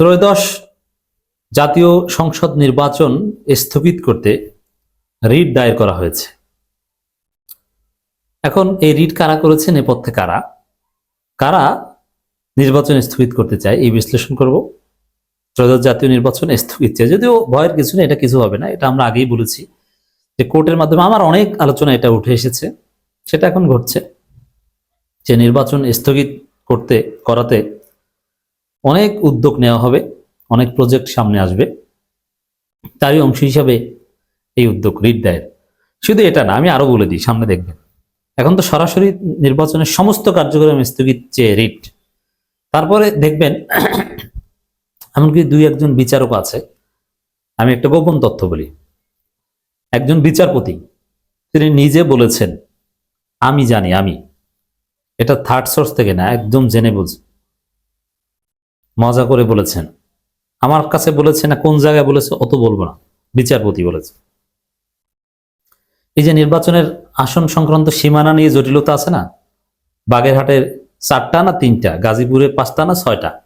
ত্রয়োদশ জাতীয় সংসদ নির্বাচন স্থগিত করতে রিট দায়ের করা হয়েছে। এখন এই রিট কারা করেছে, নেপথ্যে কারা? কারা নির্বাচন স্থগিত করতে চায়, এই বিশ্লেষণ করব। ত্রয়োদশ জাতীয় নির্বাচন স্থগিত চায়, যদিও ভয়ের কিছু নেই, এটা কিছু হবে না, এটা আমরা আগেই বলেছি যে কোর্টের মাধ্যমে আমার অনেক আলোচনা এটা উঠে এসেছে, সেটা এখন ঘটছে। যে নির্বাচন স্থগিত করতে, করাতে অনেক উদ্যোগ নেওয়া হবে, অনেক প্রজেক্ট সামনে আসবে। তারই অংশ হিসাবে এই উদ্যোগ রিট দায়ের শুধু এটা না, আমি আরও বলে দিই, সামনে দেখবেন। এখন তো সরাসরি নির্বাচনের সমস্ত কার্যক্রম স্থগিত চেয়ে রিট। তারপরে দেখবেন, এমনকি দুই একজন বিচারক আছে। আমি একটা গোপন তথ্য বলি। একজন বিচারপতি, তিনি নিজে বলেছেন, আমি জানি, আমি। এটা থার্ড সোর্স থেকে না, একদম জেনে বলছি। মজা করে বলেছেন। আমার কাছে বলেছে না, কোন জায়গায় বলেছে অত বলব না। বিচারপতি বলেছে। এই যে নির্বাচনের আসন সংক্রান্ত সীমানা নিয়ে জটিলতা আছে না? বাগেরহাটের চারটা না তিনটা গাজীপুরে পাঁচটা না ছয়টা?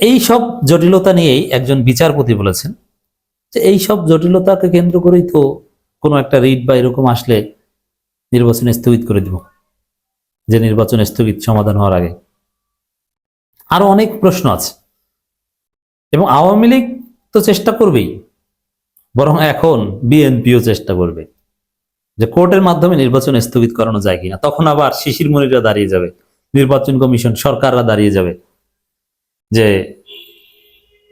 এই সব জটিলতা নিয়েই একজন বিচারপতি বলেছেন যে এই সব জটিলতাকে কেন্দ্র করেই তো কোনো একটা রিট বা এরকম আসলে নির্বাচন স্থগিত করে দিব। যে নির্বাচন স্থগিত সমাধান হওয়ার আগে। আরও অনেক প্রশ্ন আছে। এবং আওয়ামী লীগ তো চেষ্টা করবেই, বরং এখন বিএনপিও চেষ্টা করবে যে কোর্টের মাধ্যমে নির্বাচন স্থগিত করানো যায় কিনা। তখন আবার শিশির মনিরা দাঁড়িয়ে যাবে, নির্বাচন কমিশন সরকাররা দাঁড়িয়ে যাবে যে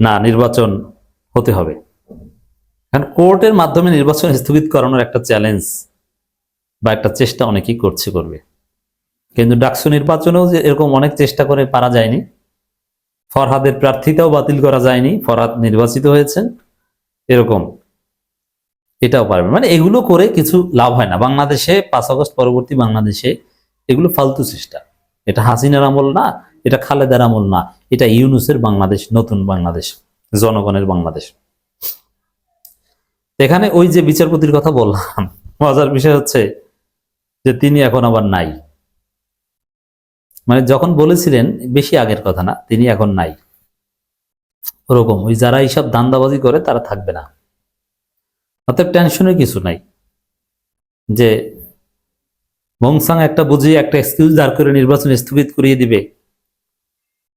না, নির্বাচন হতে হবে। কারণ কোর্টের মাধ্যমে নির্বাচন স্থগিত করানোর একটা চ্যালেঞ্জ বা একটা চেষ্টা অনেকেই করছে, করবে। কিন্তু ডাকসু নির্বাচনেও যে এরকম অনেক চেষ্টা করে পারা যায়নি। ফরহাদের প্রার্থিতাও বাতিল করা যায়নি, ফরহাদ নির্বাচিত হয়েছেন, এরকম। এটাও পারবে। মানে এগুলো করে কিছু লাভ হয় না। বাংলাদেশে পাঁচ আগস্ট পরবর্তী বাংলাদেশে এগুলো ফালতু চেষ্টা। এটা হাসিনার আমল না, এটা খালেদার আমল না, এটা ইউনুসের বাংলাদেশ, নতুন বাংলাদেশ, জনগণের বাংলাদেশ। এখানে ওই যে বিচারপতির কথা বললাম, মজার বিষয় হচ্ছে যে তিনি এখন আবার নাই। মানে যখন বলেছিলেন, বেশি আগের কথা না, তিনি এখন নাই। ওরকম, ওই যারা এইসব দান্দাবাজি করে, তারা থাকবে না। অতএব টেনশনের কিছু নাই। যে মংসাং একটা বুঝিয়ে একটা এক্সকিউজ দাঁড় করে নির্বাচন স্থগিত করিয়ে দিবে।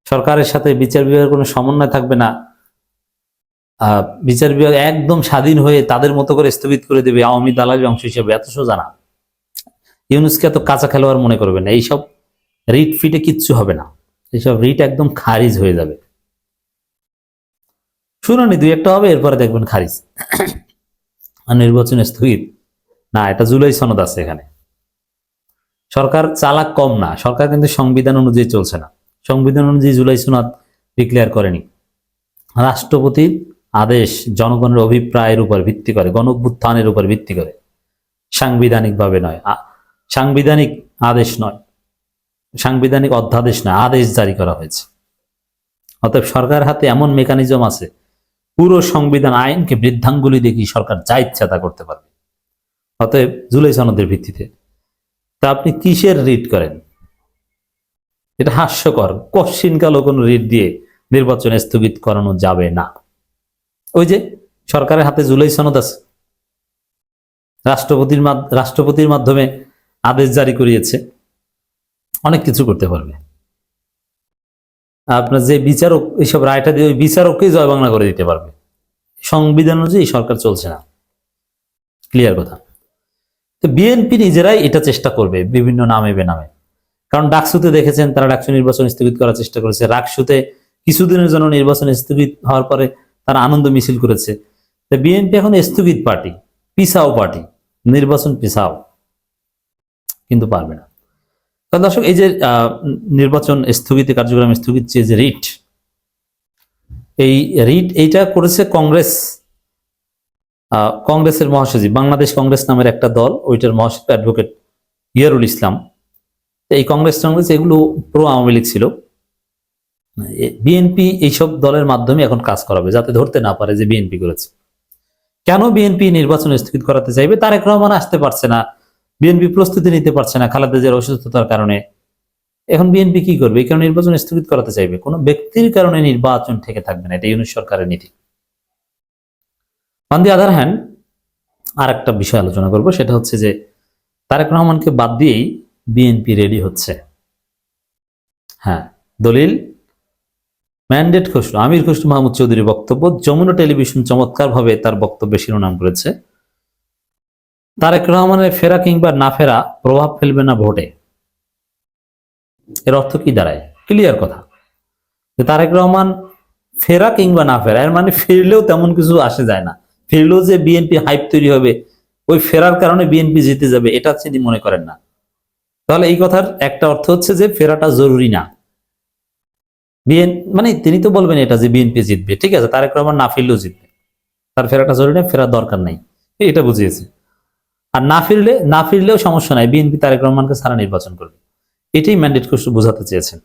সরকারের সাথে বিচার বিভাগের কোনো সমন্বয় থাকবে না। বিচার বিভাগ একদম স্বাধীন হয়ে তাদের মতো করে স্থগিত করে দেবে আওয়ামী দালালি অংশ হিসেবে। এত সোজা না। ইউনুসকে এত কাঁচা খেলোয়াড় মনে করবে না। এইসব রিট ফিটে কিচ্ছু হবে না। এইসব রিট একদম খারিজ হয়ে যাবে। শুনুনি দুই একটা হবে, এরপরে দেখবেন খারিজ। আর নির্বাচন স্থগিত। না, এটা জুলাই সনদ আছে এখানে। সরকার চালাক কম না, সরকার কিন্তু সংবিধান অনুযায়ী চলছে না। সংবিধান অনুযায়ী জুলাই সনদ ডিক্লেয়ার করেনি। রাষ্ট্রপতির আদেশ জনগণের অভিপ্রায়ের উপর ভিত্তি করে গণ অভ্যুত্থানের উপর ভিত্তি করে। সাংবিধানিকভাবে নয় সাংবিধানিক আদেশ নয়। সাংবিধানিক অধ্যাদেশ না, আদেশ জারি করা হয়েছে। অতএব সরকার হাতে এমন মেকানিজম আছে, পুরো সংবিধান আইনকে বৃদ্ধাঙ্গুলি দেখি সরকার যা ইচ্ছা তা করতে পারবে। অতএব জুলাই সনদের ভিত্তিতে, তা আপনি কিসের রিট করেন? এটা হাস্যকর, কশ্চিনকালও কোনো রিট দিয়ে নির্বাচন স্থগিত করানো যাবে না। ওই যে সরকারের হাতে জুলাই সনদ আছে, রাষ্ট্রপতির রাষ্ট্রপতির মাধ্যমে আদেশ জারি করিয়েছে অনেক কিছু করতে পারবে। আপনার যে বিচারক এইসব রায়টা দিয়ে ওই বিচারককেই জয় বাংলা করে দিতে পারবে। সংবিধান অনুযায়ী সরকার চলছে না। ক্লিয়ার কথা। তো বিএনপি নিজেরাই এটা চেষ্টা করবে, বিভিন্ন নামে বেনামে। কারণ ডাকসুতে দেখেছেন, তারা ডাকসু নির্বাচন স্থগিত করার চেষ্টা করেছে। রাকসুতে কিছুদিনের জন্য নির্বাচন স্থগিত হওয়ার পরে তারা আনন্দ মিছিল করেছে। তো বিএনপি এখন স্থগিত পার্টি, পিসাও পার্টি, নির্বাচন পিসাও। কিন্তু পারবে না। দর্শক, এই যে নির্বাচন স্থগিত, কার্যক্রম স্থগিত যে রিট, এই রিট এইটা করেছে কংগ্রেস কংগ্রেসের মহাসচিব, বাংলাদেশ কংগ্রেস নামের একটা দল, ওইটার মহাসচিব অ্যাডভোকেট ইয়ারুল ইসলাম। এই কংগ্রেস, টংগ্রেস এগুলো প্রো আওয়ামী লীগ ছিল। বিএনপি এইসব দলের মাধ্যমে এখন কাজ করাবে, যাতে ধরতে না পারে যে বিএনপি করেছে। কেন বিএনপি নির্বাচন স্থগিত করাতে চাইবে? তারেক রহমান আসতে পারছে না। বিএনপি প্রস্তুতি নিতে পারছে না খালেদা জিয়ার অসুস্থতার কারণে। এখন বিএনপি কি করবে? এই কারণে নির্বাচন স্থগিত করাতে চাইবে। কোনো ব্যক্তির কারণে নির্বাচন থেকে থাকবে না। এটা ইউনিট সরকারের নীতি। অন দি আদার হ্যান্ড আর একটা বিষয় আলোচনা করব। সেটা হচ্ছে যে, তারেক রহমানকে বাদ দিয়েই বিএনপি রেডি হচ্ছে। হ্যাঁ দলিল, ম্যান্ডেট খসরু আমির খসরু মাহমুদ চৌধুরীর বক্তব্য, যমুনা টেলিভিশন চমৎকারভাবে তার বক্তব্যে শিরোনাম করেছে। তারেক রহমানের ফেরা কিংবা না ফেরা প্রভাব ফেলবে না ভোটে। এর অর্থ কি দাঁড়ায়? ক্লিয়ার কথা। যে তারেক রহমান ফেরা কিংবা না ফেরা, এর মানে ফিরলেও তেমন কিছু আসে যায় না। ফিরলেও যে বিএনপি হাইপ তৈরি হবে, ওই ফেরার কারণে বিএনপি জিতে যাবে, এটা তিনি মনে করেন না। তাহলে এই কথার একটা অর্থ হচ্ছে যে ফেরাটা জরুরি না। বিএন মানে তিনি তো বলবেন এটা যে বিএনপি জিতবে, ঠিক আছে, তারেক রহমান না ফিরলেও জিতবে। তার ফেরাটা জরুরি না, ফেরার দরকার নাই। এটা বুঝিয়েছে। আর না ফিরলে, না ফিরলেও সমস্যা নাই। বিএনপি তারেক রহমানকে সারা নির্বাচন করবে। এটাই ম্যান্ডেট খসরু বোঝাতে চেয়েছেন।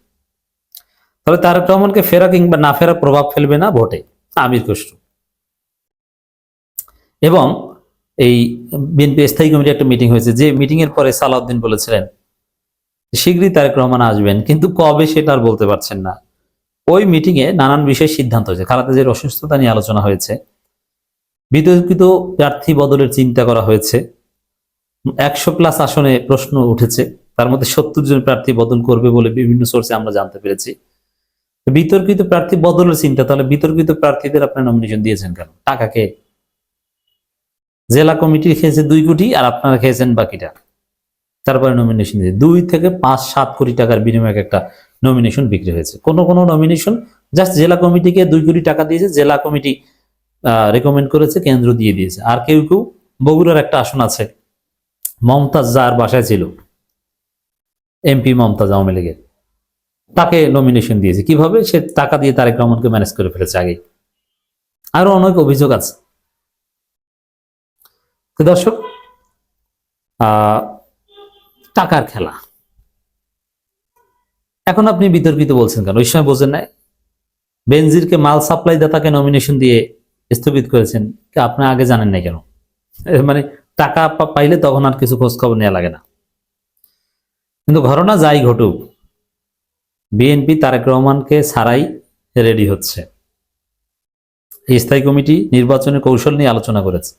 তবে তারেক রহমানকে ফেরা কিংবা না ফেরা প্রভাব ফেলবে না ভোটে? আমির খসরু এবং এই বিএনপি স্থায়ী কমিটি একটা মিটিং হয়েছে। যে মিটিং এর পরে সালাউদ্দিন বলেছিলেন, শীঘ্রই তারেক রহমান আসবেন। কিন্তু কবে সেটা আর বলতে পারছেন না। ওই মিটিং এ নানান বিষয়ে সিদ্ধান্ত হয়েছে। খালাদা জিয়ার অসুস্থতা নিয়ে আলোচনা হয়েছে। বিতর্কিত প্রার্থী বদলের চিন্তা করা হয়েছে। একশো প্লাস আসনে প্রশ্ন উঠেছে। তার মধ্যে সত্তর জন প্রার্থী বদল করবে বলে বিভিন্ন সোর্সে আমরা জানতে পেরেছি। বিতর্কিত প্রার্থী বদলের চিন্তা, তাহলে বিতর্কিত প্রার্থীদের আপনার নমিনেশন দিয়েছেন কেন? টাকাকে জেলা কমিটি খেয়েছে দুই কোটি আর আপনারা খেয়েছেন বাকিটা। তারপরে নমিনেশন দিয়ে দুই থেকে পাঁচ, সাত কোটি টাকার বিনিময়ে একটা নমিনেশন বিক্রি হয়েছে। কোনো কোনো নমিনেশন জাস্ট জেলা কমিটিকে দুই কোটি টাকা দিয়েছে, জেলা কমিটি রেকমেন্ড করেছে, কেন্দ্র দিয়ে দিয়েছে। আর কেউ কেউ বগুড়ার একটা আসন আছে মমতাজ যার বাসায় ছিল। এমপি মমতাজ আওয়ামী লীগের। তাকে নমিনেশন দিয়েছে। কীভাবে? সে টাকা দিয়ে তারেক রহমানকে ম্যানেজ করে ফেলেছে আগে আরও অনেক অভিযোগ আছে। দর্শক টাকার খেলা। এখন আপনি বিতর্কিত বলছেন কেন? ওই সময় বোঝেন নাই। বেনজিরকে মাল সাপ্লাই দাতাকে নমিনেশন দিয়ে স্থগিত করেছেন। আপনি আগে জানেন না কেন? মানে টাকা পাইলে তখন আর কিছু খোঁজ খবর নেওয়া লাগে না। কিন্তু ঘটনা যাই ঘটুক, বিএনপি তারেক রহমানকে ছাড়াই রেডি হচ্ছে। স্থায়ী কমিটি নির্বাচনের কৌশল নিয়ে আলোচনা করেছে।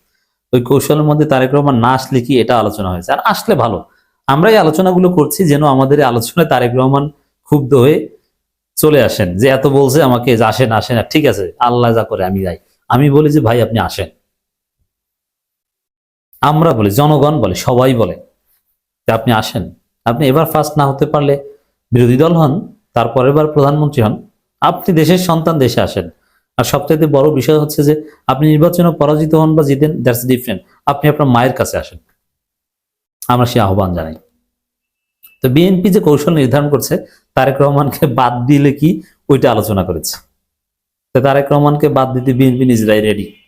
ওই কৌশলের মধ্যে তারেক রহমান না আসলে কি এটা আলোচনা হয়েছে? আর আসলে ভালো। আমরা এই আলোচনাগুলো করছি যেন আমাদের আলোচনায় তারেক রহমান ক্ষুব্ধ হয়ে চলে আসেন। যে এত বলছে আমাকে যে আসেন আসেন, ঠিক আছে, আল্লাহ যা করে আমি যাই। আমি বলি যে, ভাই, আপনি আসেন। আমরা বলি, জনগণ বলে, সবাই বলে যে আপনি আসেন। আপনি এবার ফার্স্ট না হতে পারলে বিরোধী দল হন তারপরের বার প্রধানমন্ত্রী হন। আপনি দেশের সন্তান, দেশে আসেন। আর সবচাইতে বড় বিষয় হচ্ছে যে, আপনি নির্বাচনে পরাজিত হন বা জিতেন দ্যাটস ডিফারেন্ট আপনি আপনার মায়ের কাছে আসেন। আমরা সে আহ্বান জানাই। তো বিএনপি যে কৌশল নির্ধারণ করছে, তারেক রহমানকে বাদ দিলে কি? ওইটা আলোচনা করেছে। তো তারেক রহমানকে বাদ দিতে বিএনপি নিজেরাই রেডি